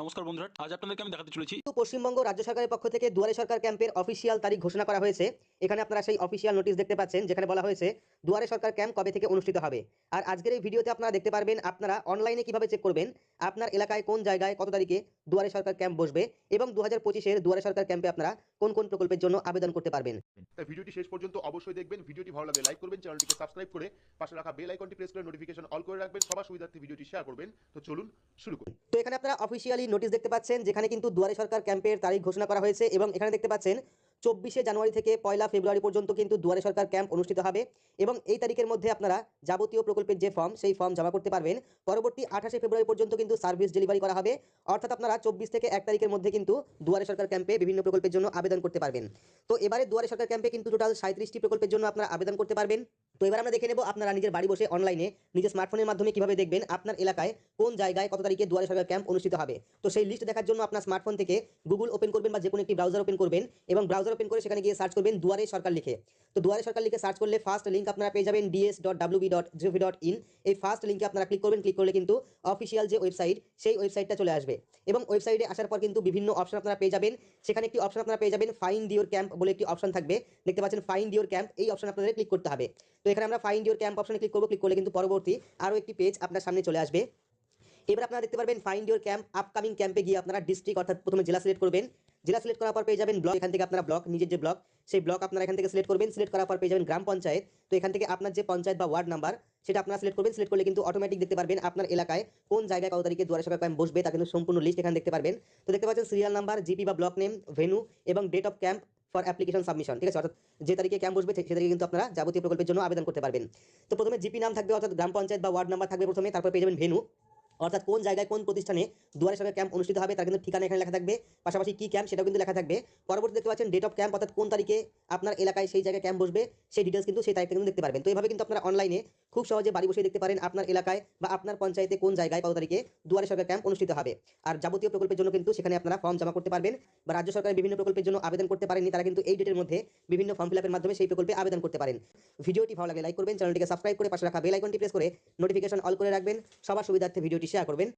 নমস্কার বন্ধুরা, আজ আপনাদেরকে আমি দেখাতে চলেছি। পশ্চিমবঙ্গ রাজ্য সরকারের পক্ষ থেকে দুয়ারে সরকার ক্যাম্পের অফিসিয়াল তারিখ ঘোষণা করা হয়েছে। এখানে আপনারা সেই অফিসিয়াল নোটিশ দেখতে পাচ্ছেন, যেখানে বলা হয়েছে দুয়ারে সরকার ক্যাম্প কবে থেকে অনুষ্ঠিত হবে। আর আজকের এই ভিডিওতে আপনারা দেখতে পারবেন আপনারা অনলাইনে কীভাবে চেক করবেন, আপনার এলাকায় কোন জায়গায় কত তারিখে দুয়ারে সরকার ক্যাম্প বসবে, এবং দু হাজার পঁচিশের দুয়ারে সরকার ক্যাম্পে আপনারা কোন কোন প্রকল্পের জন্য আবেদন করতে পারবেন। তাই ভিডিওটি শেষ পর্যন্ত অবশ্যই দেখবেন। ভিডিওটি ভালো লাগলে লাইক করবেন চ্যানেলটিকে সাবস্ক্রাইব করে পাশে রাখা বেল আইকনটি প্রেস করে নোটিফিকেশন অল করে রাখবেন। সবার সুবিধার্থে ভিডিওটি শেয়ার করবেন। তো চলুন শুরু করি। তো এখানে আপনারা অফিসিয়ালি নোটিশ দেখতে পাচ্ছেন যেখানে কিন্তু দুয়ারে সরকার ক্যাম্পের তারিখ ঘোষণা করা হয়েছে এবং এখানে দেখতে পাচ্ছেন চব্বিশে জানুয়ারি থেকে পয়লা ফেব্রুয়ারি পর্যন্ত কিন্তু দুয়ারে সরকার ক্যাম্প অনুষ্ঠিত হবে এবং এই তারিখের মধ্যে আপনারা যাবতীয় প্রকল্পের যে ফর্ম, সেই ফর্ম জমা করতে পারবেন। পরবর্তী আঠাশে ফেব্রুয়ারি পর্যন্ত কিন্তু সার্ভিস ডেলিভারি করা হবে। অর্থাৎ আপনারা চব্বিশ থেকে এক তারিখের মধ্যে কিন্তু দুয়ারে সরকার ক্যাম্পে বিভিন্ন প্রকল্পের জন্য আবেদন করতে পারবেন। তো এবারে দুয়ারে সরকার ক্যাম্পে কিন্তু টোটাল সাঁত্রিশটি প্রকল্পের জন্য আপনারা আবেদন করতে পারবেন। তো এবার আমরা দেখে নেব আপনারা নিজের বাড়ি বসে অনলাইনে নিজের স্মার্টফোনের মাধ্যমে কীভাবে দেখবেন আপনার এলাকায় কোন জায়গায় কত তারিখে দুয়ারে সরকার ক্যাম্প অনুষ্ঠিত হবে। তো সেই লিস্ট দেখার জন্য আপনার স্মার্টফোন থেকে গুগল ওপেন করবেন বা যে কোনো একটি ব্রাউজার ওপেন করবেন এবং ব্রাউজার ওপেন করে সেখানে গিয়ে সার্চ করবেন দুয়ারে সরকার লিখে। তো দুয়ারে সরকার লিখে সার্চ করলে ফার্স্ট লিঙ্ক আপনারা পেয়ে যাবেন DS dot WB dot GOV dot in এই ফার্স্ট লিঙ্কে আপনারা ক্লিক করবেন ক্লিক করলে কিন্তু অফিসিয়াল যে ওয়েবসাইট সেই ওয়েবসাইটটা চলে আসবে। এবং ওয়েবসাইটে আসার পর কিন্তু বিভিন্ন অপশন আপনারা পেয়ে যাবেন। সেখানে একটি অপশন আপনারা পেয়ে যাবেন ফাইন ডিওর ক্যাম্প বলে একটি অপশন থাকবে। দেখতে পাচ্ছেন ফাইন ডিওর ক্যাম্প এই অপশন আপনাদের ক্লিক করতে হবে। তো এখানে আমরা ফাইন ডিওর ক্যাম্প অপশনে ক্লিক করব ক্লিক করলে কিন্তু পরবর্তী আরও একটি পেজ আপনার সামনে চলে আসবে। এবার আপনারা দেখতে পারবেন ফাইন্ড ইউর ক্যাম্প আপকামিং ক্যাম্পে গিয়ে আপনারা ডিস্ট্রিক্ট অর্থাৎ প্রথমে জেলা সিলেক্ট করবেন। জেলা সিলেক্ট করার পর পেয়ে যাবেন ব্লক এখান থেকে আপনারা ব্লক নিজের যে ব্লক সেই ব্লক আপনারা এখান থেকে সিলেক্ট করবেন। সিলেক্ট করার পর পেয়ে যাবেন গ্রাম পঞ্চায়েত। তো এখান থেকে আপনার যে পঞ্চায়েত বা ওয়ার্ড নাম্বার সেটা আপনারা সিলেক্ট করবেন। সিলেক্ট করলে কিন্তু অটোমেটিক দেখতে পারবেন আপনার এলাকায় কোন জায়গায় কত তারিখে দুয়ারে সরকার ক্যাম্প বসবে তা কিন্তু সম্পূর্ণ লিস্ট এখানে দেখতে পারবেন। তো দেখতে পাচ্ছেন সিরিয়াল নাম্বার জিপি বা ব্লক নেম ভেনু এবং date of camp for application submission ঠিক আছে? অর্থাৎ যে তারিখে ক্যাম্প বসবে সে তারিখে কিন্তু আপনারা যাবতীয় প্রকল্পের জন্য আবেদন করতে পারবেন। তো প্রথমে জিপি নাম থাকবে অর্থাৎ গ্রাম পঞ্চায়েত বা ওয়ার্ড নাম্বার থাকবে প্রথমে, তারপর পেয়ে যাবেন ভেনু অর্থাৎ কোন জায়গায় কোন প্রতিষ্ঠানে দুয়ারে সরকার ক্যাম্প অনুষ্ঠিত হবে, তার কিন্তু ঠিকানা এখানে লেখা থাকবে। পাশাপাশি কি ক্যাম্প সেটাও কিন্তু লেখা থাকবে। পরবর্তী দেখতে পাচ্ছেন ডেট অফ ক্যাম্প অর্থাৎ কোন তারিখে আপনার এলাকায় সেই জায়গায় ক্যাম্প বসবে, সেই ডিটেলস কিন্তু সেই তারিখটা কিন্তু দেখতে পারবেন। তো এইভাবে কিন্তু আপনারা অনলাইনে খুব সহজে বাড়ি বসে দেখতে পারেন আপনার এলাকায় বা আপনার পঞ্চায়েতে কোন জায়গায় কত তারিখে দুয়ারে সরকার ক্যাম্প অনুষ্ঠিত হবে। আর যাবতীয় প্রকল্পের জন্য কিন্তু সেখানে আপনারা ফর্ম জমা করতে পারবেন বা রাজ্য সরকারের বিভিন্ন প্রকল্পের জন্য আবেদন করতে পারেননি, তারা কিন্তু এই ডেটের মধ্যে বিভিন্ন ফর্ম ফিল মাধ্যমে সেই প্রকল্পে আবেদন করতে পারেন। ভিডিওটি ভালো লাগলে লাইক করবেন চ্যানেলটিকে সাবস্ক্রাইব করে পাশে রাখা বেল আইকনটি প্রেস করে নোটিফিকেশন অল করে রাখবেন। সবার সুবিধার্থে ভিডিওটি শেয়ার করবেন